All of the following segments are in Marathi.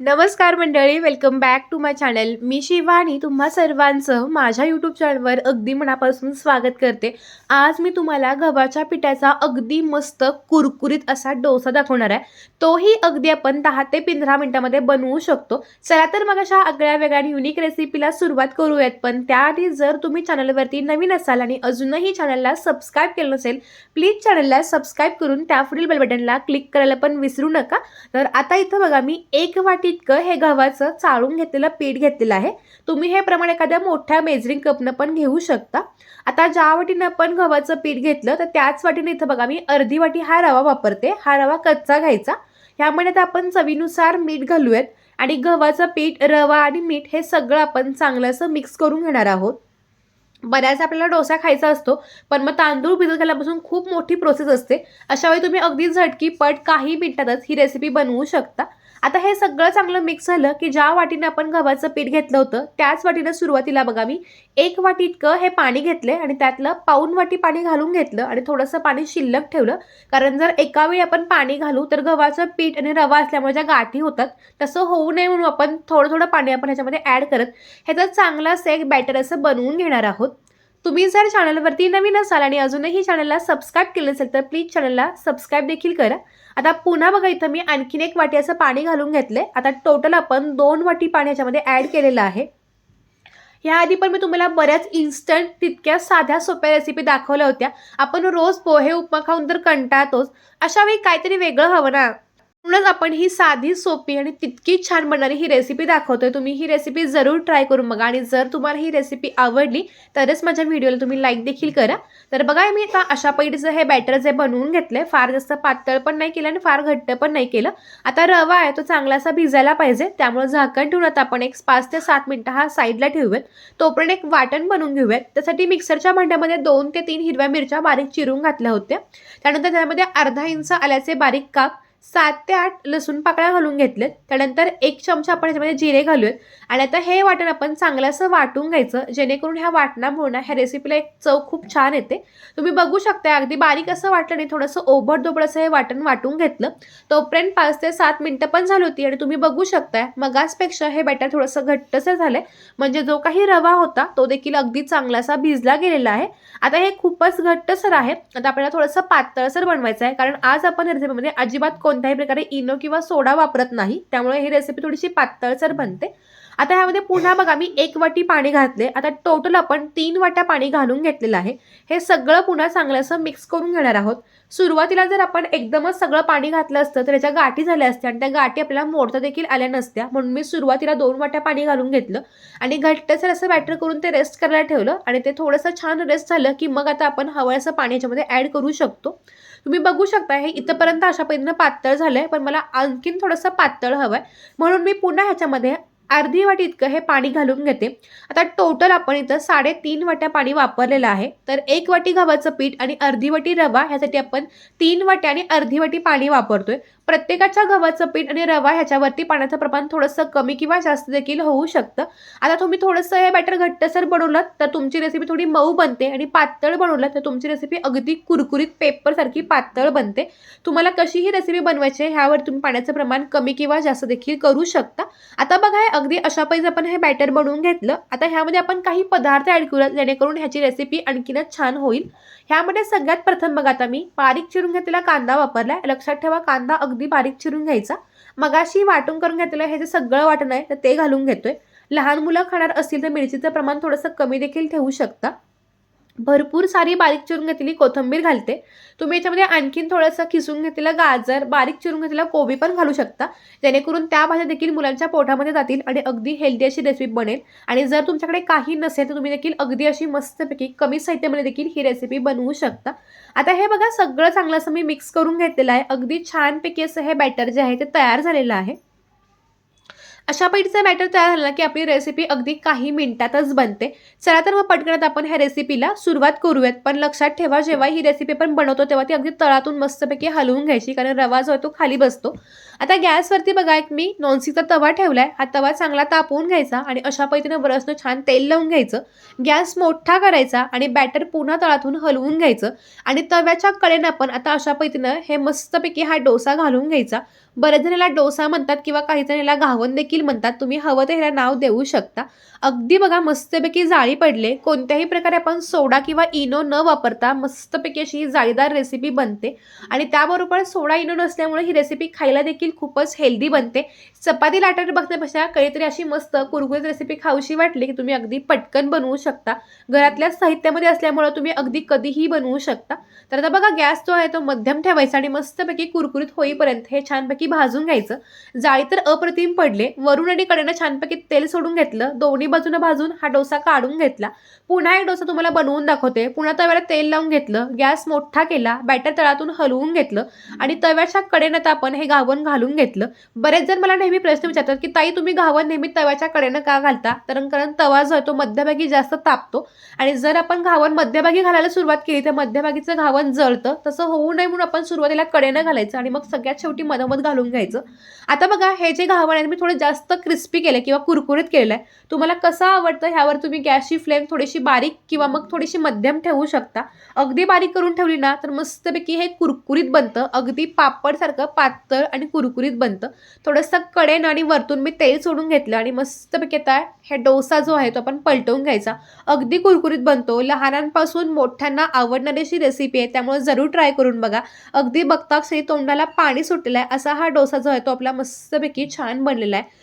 नमस्कार मंडळी welcome back to my channel मी शिवानी तुम्हा सर्वांचं माझ्या यूट्यूब चॅनलवर अगदी मनापासून स्वागत करते. आज मी तुम्हाला गव्हाच्या पिठाचा अगदी मस्त कुरकुरीत असा डोसा दाखवणार आहे. तोही अगदी आपण दहा ते पंधरा मिनटामध्ये बनवू शकतो. चला तर मग अशा आगळ्या वेगळ्या युनिक रेसिपीला सुरुवात करूयात. पण त्याआधी जर तुम्ही चॅनलवरती नवीन असाल आणि अजूनही चॅनलला सबस्क्राईब केलं नसेल प्लीज चॅनलला सबस्क्राईब करून त्या पुढील बेल बटनला क्लिक करायला पण विसरू नका. तर आता इथं बघा मी एक वाट तितकं हे गव्हाचं चाळून घेतलेलं पीठ घेतलेलं आहे. तुम्ही हे प्रमाण एखाद्या मोठ्या मेजरिंग कपनं पण घेऊ शकता. आता ज्या वाटीनं आपण गव्हाचं पीठ घेतलं तर त्याच वाटीनं इथं बघा मी अर्धी वाटी हा रवा वापरते. हा रवा कच्चा घ्यायचा. ह्यामध्ये तर आपण चवीनुसार मीठ घालूयात. आणि गव्हाचं पीठ रवा आणि मीठ हे सगळं आपण चांगलं असं मिक्स करून घेणार आहोत. बऱ्याच आपल्याला डोसा खायचा असतो पण मग तांदूळ भिजत घाल्यापासून खूप मोठी प्रोसेस असते. अशावेळी तुम्ही अगदी झटकी पट काही मिनिटातच ही रेसिपी बनवू शकता. आता हे सगळं चांगलं मिक्स झालं की ज्या वाटीनं आपण गव्हाचं पीठ घेतलं होतं त्याच वाटीनं सुरुवातीला बघा मी एक वाटी इतकं हे पाणी घेतलं आणि त्यातलं पाऊन वाटी पाणी घालून घेतलं आणि थोडंसं पाणी शिल्लक ठेवलं. कारण जर एका वेळी आपण पाणी घालू तर गव्हाचं पीठ आणि रवा असल्यामुळे ज्या गाठी होतात तसं होऊ नये म्हणून आपण थोडं थोडं पाणी आपण ह्याच्यामध्ये ॲड करत ह्याचा चांगला एक बॅटर असं बनवून घेणार आहोत. तुम्ही जर चॅनलवरती नवीन असाल आणि अजूनही चॅनलला सबस्क्राईब केलं असेल तर प्लीज चॅनलला सबस्क्राईब देखील करा. आता पुन्हा बघा इथं मी आणखीन एक वाटी असं पाणी घालून घेतलंय. आता टोटल आपण दोन वाटी पाणी याच्यामध्ये ॲड केलेलं आहे. ह्याआधी पण मी तुम्हाला बऱ्याच इन्स्टंट तितक्या साध्या सोप्या रेसिपी दाखवल्या होत्या. आपण रोज पोहे उपमा खाऊन तर कंटाळतोच. अशा वेळी काहीतरी वेगळं हवं ना? म्हणूनच आपण ही साधी सोपी आणि तितकी छान बनणारी ही रेसिपी दाखवतोय. तुम्ही ही रेसिपी जरूर ट्राय करून बघा आणि जर तुम्हाला ही रेसिपी आवडली तरच माझ्या व्हिडिओला तुम्ही लाईक देखील करा. तर बघा मी आता अशा पैडीचं हे बॅटर जे बनवून घेतलंय फार जास्त पातळ पण नाही केलं आणि फार घट्ट पण नाही केलं. आता रवा आहे तो चांगला असा भिजायला पाहिजे. त्यामुळे झाकण ठेवून आता आपण. एक पाच ते सात मिनटं हा साईडला ठेवूयात. तोपर्यंत एक वाटण बनवून घेऊयात. त्यासाठी मिक्सरच्या भांड्यामध्ये दोन ते तीन हिरव्या मिरच्या बारीक चिरून घातल्या होत्या. त्यानंतर त्यामध्ये अर्धा इंच आल्याचे बारीक काप सात ते आठ लसूण पाकळ्या घालून घेतलेत. त्यानंतर एक चमचा आपण ह्याच्यामध्ये जिरे घालूयात. आणि आता हे वाटण आपण चांगलं असं वाटून घ्यायचं जेणेकरून ह्या वाटणामुळं ह्या रेसिपीला एक चव खूप छान येते. तुम्ही बघू शकता अगदी बारीक असं वाटलं नाही थोडंसं ओबड असं हे वाटण वाटून घेतलं. तोपर्यंत पाच ते सात मिनटं पण झाली होती आणि तुम्ही बघू शकताय मगासपेक्षा हे बॅटर थोडंसं घट्टसं झालंय. म्हणजे जो काही रवा होता तो देखील अगदी चांगलासा भिजला गेलेला आहे. आता हे खूपच घट्टसर आहे. आता आपल्याला थोडंसं पातळसर बनवायचं आहे कारण आज आपण रेसिपीमध्ये अजिबात कोणत्याही प्रकारे इनो किंवा सोडा वापरत नाही. त्यामुळे ही रेसिपी थोडीशी पातळसर बनते. आता ह्यामध्ये पुन्हा बघा मी एक वाटी पाणी घातले. आता टोटल आपण तीन वाट्या पाणी घालून घेतलेलं आहे. हे सगळं पुन्हा चांगलं असं मिक्स करून घेणार आहोत. सुरुवातीला जर आपण एकदमच सगळं पाणी घातलं असतं तर याच्या गाठी झाल्या असत्या आणि त्या गाठी आपल्याला मोडता देखील आल्या नसत्या. म्हणून मी सुरुवातीला दोन वाट्या पाणी घालून घेतलं आणि घट्टसर असं बॅटर करून ते रेस्ट करायला ठेवलं आणि ते थोडंसं छान रेस्ट झालं की मग आता आपण हवं असं पाणी याच्यामध्ये ॲड करू शकतो. तुम्ही बघू शकता हे इथंपर्यंत अशा पद्धतीनं पातळ झालं आहे पण मला आणखीन थोडंसं पातळ हवं आहे म्हणून मी पुन्हा ह्याच्यामध्ये अर्धी वाटी इतकं हे पाणी घालून घेते. आता टोटल आपण इथं साडेतीन वाट्या पाणी वापरलेलं आहे. तर एक वाटी गव्हाचं पीठ आणि अर्धी वाटी रवा ह्यासाठी आपण तीन वाट्या आणि अर्धी वाटी पाणी वापरतोय. प्रत्येकाच्या गव्हाचं पीठ आणि रवा ह्याच्यावरती पाण्याचं प्रमाण थोडंसं कमी किंवा जास्त देखील होऊ शकतं. आता तुम्ही थोडंसं हे बॅटर घट्टसर बनवलं तर तुमची रेसिपी थोडी मऊ बनते आणि पातळ बनवलं तर तुमची रेसिपी अगदी कुरकुरीत पेपरसारखी पातळ बनते. तुम्हाला कशी ही रेसिपी बनवायची आहे ह्यावर तुम्ही पाण्याचं प्रमाण कमी किंवा जास्त देखील करू शकता. आता बघा हे अगदी अशा पैसे आपण हे बॅटर बनवून घेतलं. आता ह्यामध्ये आपण काही पदार्थ ॲड करूयात जेणेकरून ह्याची रेसिपी आणखीनच छान होईल. ह्यामध्ये सगळ्यात प्रथम बघा आता मी बारीक चिरून घेतलेला कांदा वापरला लक्षात ठेवा कांदा अगदी अगदी बारीक चिरून घ्यायचा. मगाशी वाटून करून घेतलेलं हे जे सगळं वाटण आहे तर ते घालून घेतोय. लहान मुलं खाणार असतील तर मिरचीचं प्रमाण थोडंसं कमी देखील ठेवू शकता. भरपूर सारी बारीक चिरून घेतलेली कोथिंबीर घालते. तुम्ही याच्यामध्ये आणखीन थोडंसं खिसून घेतलेलं गाजर बारीक चिरून घेतलेला कोबी पण घालू शकता. जेणेकरून त्या भाज्या देखील मुलांच्या पोटामध्ये जातील आणि अगदी हेल्दी अशी रेसिपी बनेल. आणि जर तुमच्याकडे काही नसेल तर तुम्ही देखील अगदी अशी मस्तपैकी कमी साहित्यामध्ये देखील ही रेसिपी बनवू शकता. आता हे बघा सगळं चांगलं असं मी मिक्स करून घेतलेलं आहे. अगदी छानपैकी असं हे बॅटर जे आहे ते तयार झालेलं आहे. अशा पद्धतीचं बॅटर तयार झाला की आपली रेसिपी अगदी काही मिनिटातच बनते. चला तर मग पटकनत आपण ह्या रेसिपीला सुरुवात करूयात. पण लक्षात ठेवा जेव्हा ही रेसिपी आपण बनवतो तेव्हा ती अगदी तळातून मस्तपैकी हलवून घ्यायची कारण रवा जो आहे तो खाली बसतो. आता गॅसवरती बघा एक मी नॉनस्टिकचा तवा ठेवलाय. हा तवा चांगला तापवून घ्यायचा आणि अशा पद्धतीने बरसनं छान तेल लावून घ्यायचं. गॅस मोठा करायचा आणि बॅटर पुन्हा तळातून हलवून घ्यायचं. आणि तव्याच्या कडेनं आपण आता अशा पद्धतीनं हे मस्तपैकी हा डोसा घालून घ्यायचा. बरेच जण याला डोसा म्हणतात किंवा काही जण याला घावन देखील म्हणतात तुम्ही हवं तर ह्याला नाव देऊ शकता. अगदी बघा मस्तपैकी जाळी पडले. कोणत्याही प्रकारे आपण सोडा किंवा इनो न वापरता मस्तपैकी अशी ही जाळीदार रेसिपी बनते. आणि त्याबरोबर सोडा इनो नसल्यामुळे ही रेसिपी खायला देखील खूपच हेल्दी बनते. चपाती लाटाट बघण्यापेक्षा काहीतरी अशी मस्त कुरकुरीत रेसिपी खाऊशी वाटली की तुम्ही अगदी पटकन बनवू शकता. घरातल्या साहित्यामध्ये असल्यामुळं तुम्ही अगदी कधीही बनवू शकता. तर आता बघा गॅस जो आहे तो मध्यम ठेवायचा आणि मस्तपैकी कुरकुरीत होईपर्यंत हे छानपैकी भाजून घ्यायचं. जाळी तर अप्रतिम पडले. वरून आणि कडेनं छानपैकी तेल सोडून घेतलं दोन्ही बाजूनं भाजून हा डोसा काढून घेतला. पुन्हा एक डोसा तुम्हाला बनवून दाखवते. पुन्हा तव्याला तेल लावून घेतलं गॅस मोठा केला बॅटर तळातून हलवून घेतलं आणि तव्याच्या कडेनं तर आपण हे घावन घालून घेतलं. बरेच जण मला नेहमी प्रश्न विचारतात की ताई तुम्ही घावन नेहमी तव्याच्या कडेनं का घालता? कारण कारण तवा जो आहे तो मध्यभागी जास्त तापतो. आणि जर आपण घावन मध्यभागी घालायला सुरुवात केली तर मध्यभागीचं घावन जळतं. तसं होऊ नये म्हणून आपण सुरुवातीला कडेनं घालायचं आणि मग सगळ्यात शेवटी मधोमध घालून घ्यायचं. आता बघा हे जे घावन आहे मी थोडं जास्त जास्त क्रिस्पी केलं किंवा कुरकुरीत केलेलं आहे तुम्हाला कसं आवडतं ह्यावर तुम्ही गॅसची फ्लेम थोडीशी बारीक किंवा मग थोडीशी मध्यम ठेवू शकता. अगदी बारीक करून ठेवली ना तर मस्तपैकी हे कुरकुरीत बनतं. अगदी पापडसारखं पातळ आणि कुरकुरीत बनतं. थोडंसं कडेन आणि वरतून मी तेल सोडून घेतलं आणि मस्तपैकी आता हे डोसा जो आहे तो आपण पलटवून घ्यायचा. अगदी कुरकुरीत बनतो. लहानांपासून मोठ्यांना आवडणारी अशी रेसिपी आहे त्यामुळे जरूर ट्राय करून बघा. अगदी बघता तोंडाला पाणी सुटलेलं आहे असा हा डोसा जो आहे तो आपला मस्तपैकी छान बनलेला आहे.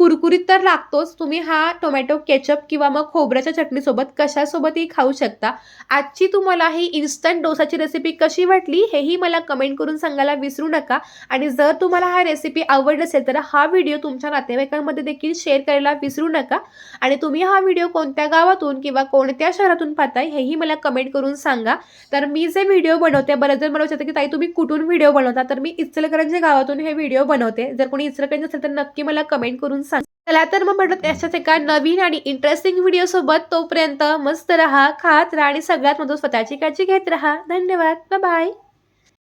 कुरकुरीत तर लागतोच. तुम्ही हा टोमॅटो केचप किंवा मग खोबऱ्याच्या चटणीसोबत कशासोबतही खाऊ शकता. आजची तुम्हाला ही इन्स्टंट डोसाची रेसिपी कशी वाटली हेही मला कमेंट करून सांगायला विसरू नका. आणि जर तुम्हाला हा रेसिपी आवडली असेल तर हा व्हिडिओ तुमच्या नातेवाईकांमध्ये देखील शेअर करायला विसरू नका. आणि तुम्ही हा व्हिडिओ कोणत्या गावातून किंवा कोणत्या शहरातून पाहताय हेही मला कमेंट करून सांगा. तर मी जे व्हिडिओ बनवते बरेच जण मला शकते की ताई तुम्ही कुठून व्हिडिओ बनवता? तर मी इचलकरंजी गावातून हे व्हिडिओ बनवते. जर कोणी इचलकरंजी असेल तर नक्की मला कमेंट करून चला तर मग म्हटलं त्याच्याच एका नवीन आणि इंटरेस्टिंग व्हिडिओ सोबत तोपर्यंत मस्त राहा खात राहा आणि सगळ्यात मधून स्वतःची काळजी घेत राहा. धन्यवाद. बाय